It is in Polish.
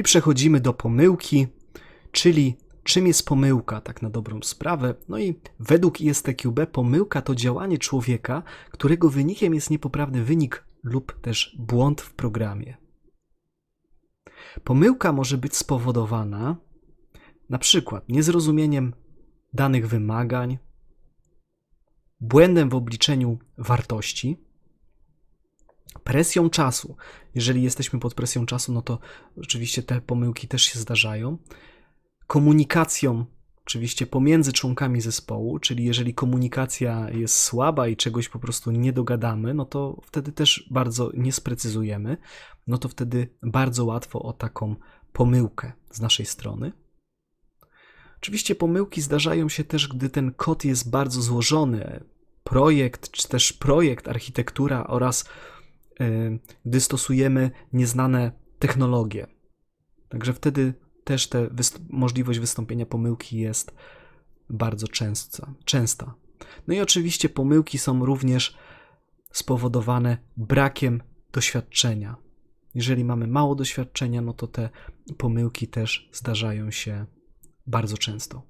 I przechodzimy do pomyłki, czyli czym jest pomyłka, tak na dobrą sprawę. No i według ISTQB pomyłka to działanie człowieka, którego wynikiem jest niepoprawny wynik lub też błąd w programie. Pomyłka może być spowodowana na przykład niezrozumieniem danych wymagań, błędem w obliczeniu wartości, presją czasu. Jeżeli jesteśmy pod presją czasu, no to oczywiście te pomyłki też się zdarzają. Komunikacją, oczywiście pomiędzy członkami zespołu, czyli jeżeli komunikacja jest słaba i czegoś po prostu nie dogadamy, no to wtedy też bardzo nie sprecyzujemy, no to wtedy bardzo łatwo o taką pomyłkę z naszej strony. Oczywiście pomyłki zdarzają się też, gdy ten kod jest bardzo złożony. Projekt, czy też projekt, architektura oraz gdy stosujemy nieznane technologie. Także wtedy też ta wyst- możliwość wystąpienia pomyłki jest bardzo częsta, częsta. No i oczywiście pomyłki są również spowodowane brakiem doświadczenia. Jeżeli mamy mało doświadczenia, no to te pomyłki też zdarzają się bardzo często.